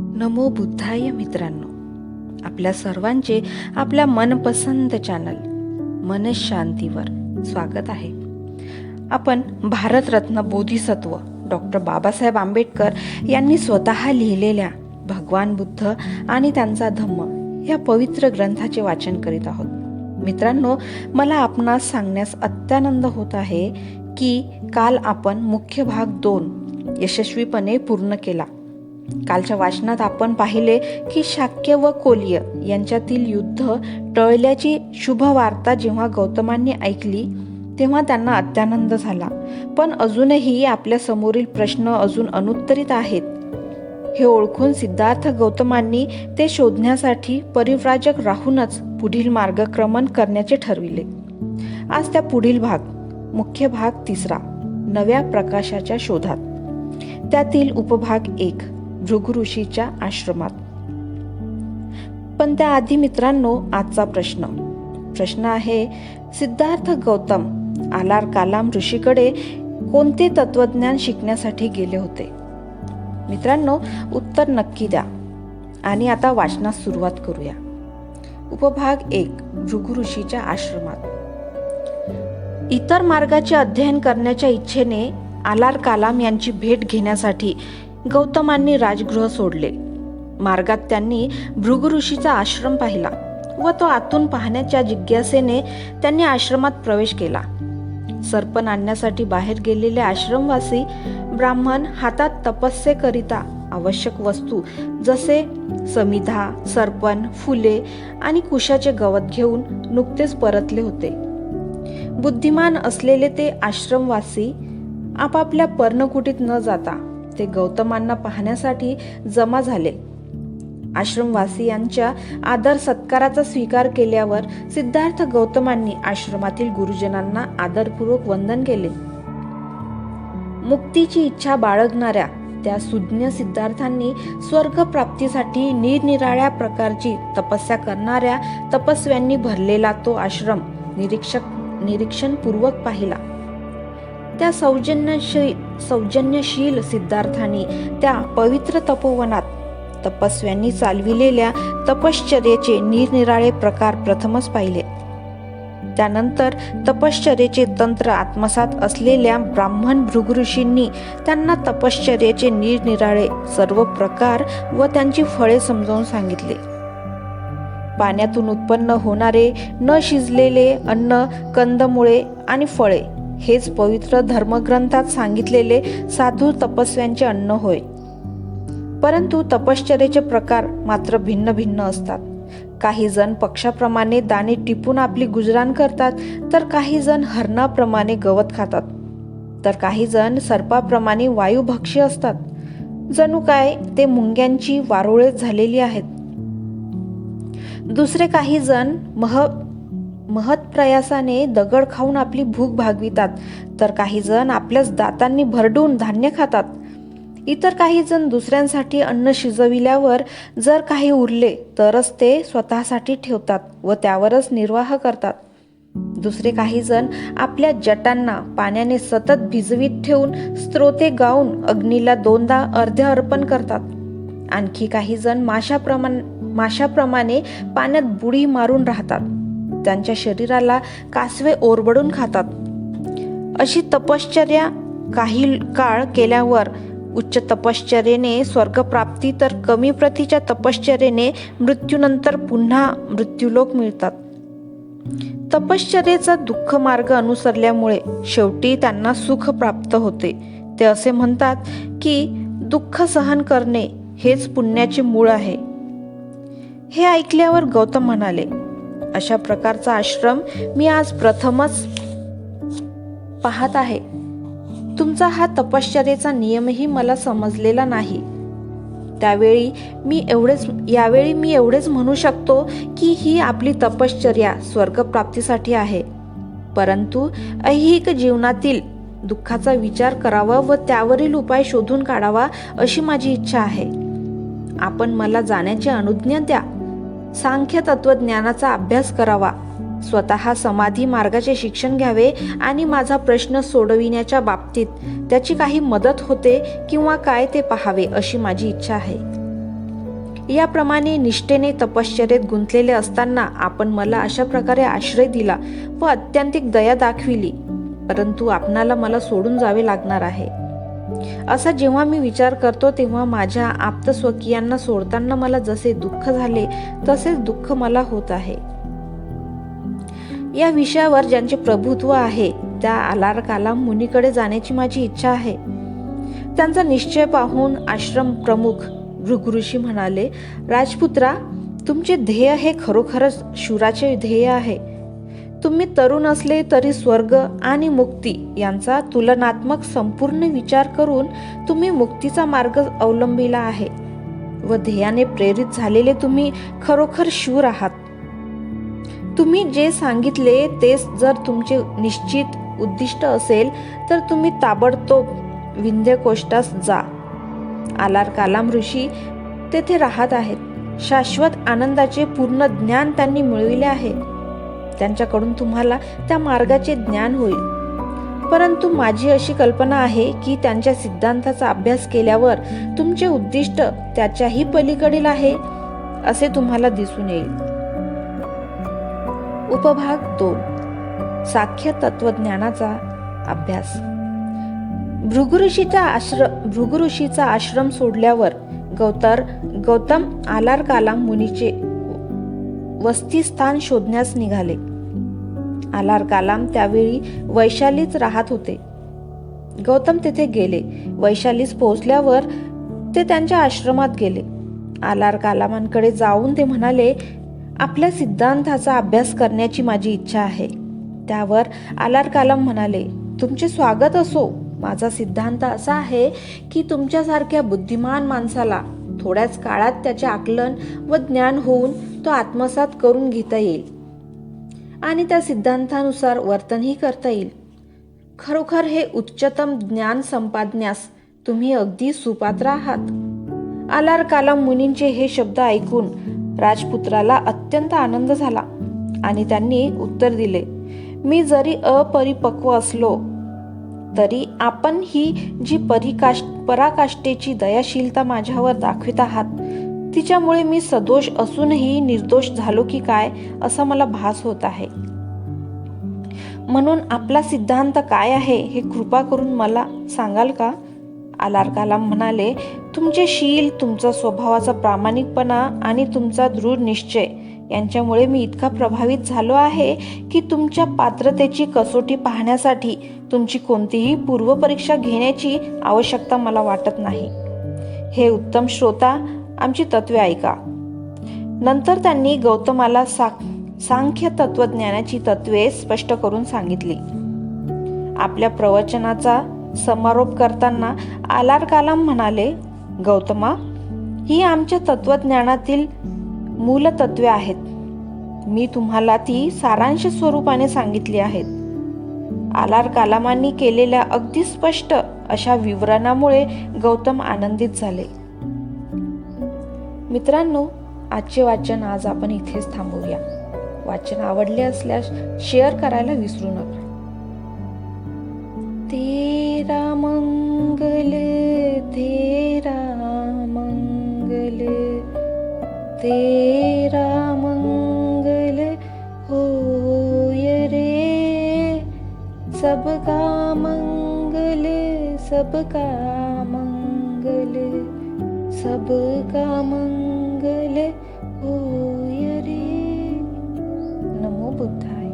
नमो बुद्धाय मित्रांनो. आपल्या सर्वांचे आपल्या मनपसंत चॅनल मनशांतीवर स्वागत आहे. आपण भारतरत्न बोधिसत्व डॉक्टर बाबासाहेब आंबेडकर यांनी स्वतः लिहिलेल्या भगवान बुद्ध आणि त्यांचा धम्म या पवित्र ग्रंथाचे वाचन करीत आहोत. मित्रांनो मला आपणास सांगण्यास अत्यानंद होत आहे की काल आपण मुख्य भाग दोन यशस्वीपणे पूर्ण केला. कालच्या वाचनात आपण पाहिले की शाक्य व कोल्य यांच्यातील युद्ध टळल्याची शुभ वार्ता जेव्हा गौतमांनी ऐकली तेव्हा त्यांना अत्यानंद झाला. पण अजूनही आपल्या समोरील प्रश्न अजून अनुत्तरित आहेत. हे ओळखून सिद्धार्थ गौतमांनी ते शोधण्यासाठी परिव्राजक राहूनच पुढील मार्गक्रमण करण्याचे ठरविले. आज त्या पुढील भाग मुख्य भाग तिसरा नव्या प्रकाशाच्या शोधात. त्यातील उपभाग एक. भृगु ऋषीच्या आश्रमात. पण त्याआधी मित्रांनो आजचा प्रश्न. प्रश्न आहे सिद्धार्थ गौतम आलार कालाम ऋषीकडे कोणते तत्वज्ञान शिकण्यासाठी गेले होते? मित्रांनो उत्तर नक्की द्या. आणि आता वाचनास सुरुवात करूया. उपभाग एक भृगु ऋषीच्या आश्रमात. इतर मार्गाचे अध्ययन करण्याच्या इच्छेने आलार कालाम यांची भेट घेण्यासाठी गौतमांनी राजगृह सोडले. मार्गात त्यांनी भृगु ऋषीचा आश्रम पाहिला व तो आतून पाहण्याच्या जिज्ञासेने त्यांनी आश्रमात प्रवेश केला. सर्पण आणण्यासाठी बाहेर गेलेले आश्रमवासी ब्राह्मण हातात तपस्येकरिता आवश्यक वस्तू जसे समिधा सर्पण फुले आणि कुशाचे गवत घेऊन नुकतेच परतले होते. बुद्धिमान असलेले ते आश्रमवासी आपापल्या पर्णकुटीत न जाता ते गौतमांना पाहण्यासाठी जमा झाले. आश्रमवासियांच्या आदर सत्काराचा स्वीकार केल्यावर सिद्धार्थ गौतमांनी आश्रमातील गुरुजनांना आदरपूर्वक वंदन केले. मुक्तीची इच्छा बाळगणाऱ्या त्या सुज्ञ सिद्धार्थांनी स्वर्ग प्राप्तीसाठी निरनिराळ्या प्रकारची तपस्या करणाऱ्या तपस्व्यांनी भरलेला तो आश्रम निरीक्षक निरीक्षणपूर्वक पाहिला. त्या सौजन्यशील सौजन्यशील सिद्धार्थाने त्या पवित्र तपोवनात तपस्व्यांनी चालविलेल्या तपश्चर्याचे निरनिराळे प्रकार प्रथमच पाहिले. त्यानंतर तपश्चर्याचे तंत्र आत्मसात असलेल्या ब्राह्मण भृगऋषींनी त्यांना तपश्चर्याचे निरनिराळे सर्व प्रकार व त्यांची फळे समजावून सांगितले. पाण्यातून उत्पन्न होणारे न शिजलेले अन्न कंदमुळे आणि फळे हेच पवित्र धर्मग्रंथात सांगितलेले साधू तपस्व्यांचे अन्न होय. परंतु तपश्चर्याचे प्रकार मात्र भिन्न भिन्न असतात. काही जण पक्षाप्रमाणे दाणे टिपून आपली गुजराण करतात तर काही जण हरणाप्रमाणे गवत खातात. तर काही जण सर्पाप्रमाणे वायुभक्षी असतात. जणू काय ते मुंग्यांची वारोळे झालेली आहेत. दुसरे काही जण मह महत प्रयासाने दगड खाऊन आपली भूक भागवितात. तर काही जण आपल्याच दातांनी भरडून धान्य खातात. इतर काही जण दुसऱ्यांसाठी अन्न शिजविल्यावर जर काही उरले तरच ते स्वतःसाठी ठेवतात व त्यावरच निर्वाह करतात. दुसरे काही जण आपल्या जटांना पाण्याने सतत भिजवीत ठेवून स्त्रोते गाऊन अग्नीला दोनदा अर्धे अर्पण करतात. आणखी काही जण माशाप्रमाणे माशाप्रमाणे पाण्यात बुडी मारून राहतात. त्यांच्या शरीराला कासवे ओरबडून खातात. अशी तपश्चर्या काही काळ केल्यावर उच्च तपश्चर्येने स्वर्गप्राप्ती तर कमी प्रतीच्या तपश्चर्येने मृत्यूनंतर पुन्हा मृत्यूलोक मिळतात. तपश्चर्येचा दुःख मार्ग अनुसरल्यामुळे शेवटी त्यांना सुख प्राप्त होते. ते असे म्हणतात की दुःख सहन करणे हेच पुण्याचे मूळ आहे. हे ऐकल्यावर गौतम म्हणाले अशा प्रकारचा आश्रम मी आज प्रथमच पाहत आहे. तुमचा हा तपश्चर्याचा नियमही मला समजलेला नाही. त्यावेळी मी एवढेच यावेळी मी एवढेच म्हणू शकतो की ही आपली तपश्चर्या स्वर्गप्राप्तीसाठी आहे. परंतु ऐहिक जीवनातील दुःखाचा विचार करावा व त्यावरील उपाय शोधून काढावा अशी माझी इच्छा आहे. आपण मला जाण्याची अनुज्ञा द्या. सांख्य तत्वज्ञानाचा अभ्यास करावा. स्वतः समाधी मार्गाचे शिक्षण घ्यावे आणि माझा प्रश्न सोडविण्याच्या बाबतीत त्याची काही मदत होते किंवा काय ते पाहावे अशी माझी इच्छा आहे. याप्रमाणे निष्ठेने तपश्चर्येत गुंतलेले असताना आपण मला अशा प्रकारे आश्रय दिला व अत्यंतिक दया दाखविली परंतु आपणाला मला सोडून जावे लागणार आहे. असा जेव्हा मी विचार करतो तेव्हा माझ्या आप्त स्वकीयांना सोडताना मला जसे दुःख झाले तसेच दुःख मला होत आहे. या विषयावर ज्यांचे प्रभुत्व आहे त्या आलारकाला मुनीकडे जाण्याची माझी इच्छा आहे. त्यांचा निश्चय पाहून आश्रम प्रमुख भृगऋषी म्हणाले राजपुत्रा तुमचे ध्येय हे खरोखरच शूराचे ध्येय आहे. तुम्ही तरुण असले तरी स्वर्ग आणि मुक्ती यांचा तुलनात्मक संपूर्ण विचार करून तुम्ही मुक्तीचा मार्ग अवलंबिला आहे व ध्येयाने प्रेरित झालेले तुम्ही खरोखर शूर आहात. तुम्ही जे सांगितले तेच जर तुमचे निश्चित उद्दिष्ट असेल तर तुम्ही ताबडतोब विंध्यकोष्टास जा. आलार कालाम ऋषी तेथे राहत आहेत. शाश्वत आनंदाचे पूर्ण ज्ञान त्यांनी मिळविले आहे. त्यांच्याकडून तुम्हाला त्या मार्गाचे ज्ञान होईल. परंतु माझी अशी कल्पना आहे की त्यांच्या सिद्धांताचा अभ्यास केल्यावर तुमचे उद्दिष्ट त्याच्याही पलीकडील आहे असे तुम्हाला दिसून येईल. उपभाग दोन. साख्य तत्वज्ञानाचा अभ्यास. भृगुऋषीचा आश्रम भृगुऋषीचा आश्रम सोडल्यावर गौतर गौतम आलार कालाम मुनीचे वस्तीस्थान शोधण्यास निघाले. आलार कालाम त्यावेळी वैशालीच राहत होते. गौतम तेथे गेले. वैशालीस पोहोचल्यावर ते त्यांच्या आश्रमात गेले. आलार कालामांकडे जाऊन ते म्हणाले आपल्या सिद्धांताचा अभ्यास करण्याची माझी इच्छा आहे. त्यावर आलार कालाम म्हणाले तुमचे स्वागत असो. माझा सिद्धांत असा आहे की तुमच्यासारख्या बुद्धिमान माणसाला थोड्याच काळात त्याचे आकलन व ज्ञान होऊन तो आत्मसात करून घेता येईल. आणि त्या सिद्धांतानुसार वर्तनही करता येईल. खरोखर हे उच्चतम ज्ञान संपादण्यास तुम्ही अगदी सुपात्र आहात. आलार कालाम मुनींचे हे शब्द ऐकून राजपुत्राला अत्यंत आनंद झाला आणि त्यांनी उत्तर दिले मी जरी अपरिपक्व असलो तरी आपण ही जी परिकाश पराकाष्ठेची दयाशीलता माझ्यावर दाखवित आहात तिच्यामुळे मी सदोष असूनही निर्दोष झालो की काय असा मला भास होत आहे. म्हणून आपला सिद्धांत काय आहे हे कृपा करून मला सांगाल का? आलार कालाम म्हणाले तुमचे शील तुमचा स्वभावाचा प्रामाणिकपणा आणि तुमचा दृढ निश्चय यांच्यामुळे मी इतका प्रभावित झालो आहे की तुमच्या पात्रतेची कसोटी पाहण्यासाठी तुमची कोणतीही पूर्वपरीक्षा घेण्याची आवश्यकता मला वाटत नाही. हे उत्तम श्रोता आमची तत्वे ऐका. नंतर त्यांनी गौतमाला सा सांख्य तत्वज्ञानाची तत्वे स्पष्ट करून सांगितली. आपल्या प्रवचनाचा समारोप करताना आलार कालाम म्हणाले गौतमा ही आमच्या तत्वज्ञानातील मूलतत्वे आहेत. मी तुम्हाला ती सारांश स्वरूपाने सांगितली आहेत. आलार कालामांनी केलेल्या अगदी स्पष्ट अशा विवरणामुळे गौतम आनंदित झाले. मित्रांनो आजचे वाचन आज आपण इथेच थांबवूया वाचन आवडले असल्यास शेअर करायला विसरू नका. तेरा मंगल तेरा मंगल तेरा मंगल होय रे. सबका मंगल सबका मंगल सबका मंगल होय रे. नमो बुद्धाय.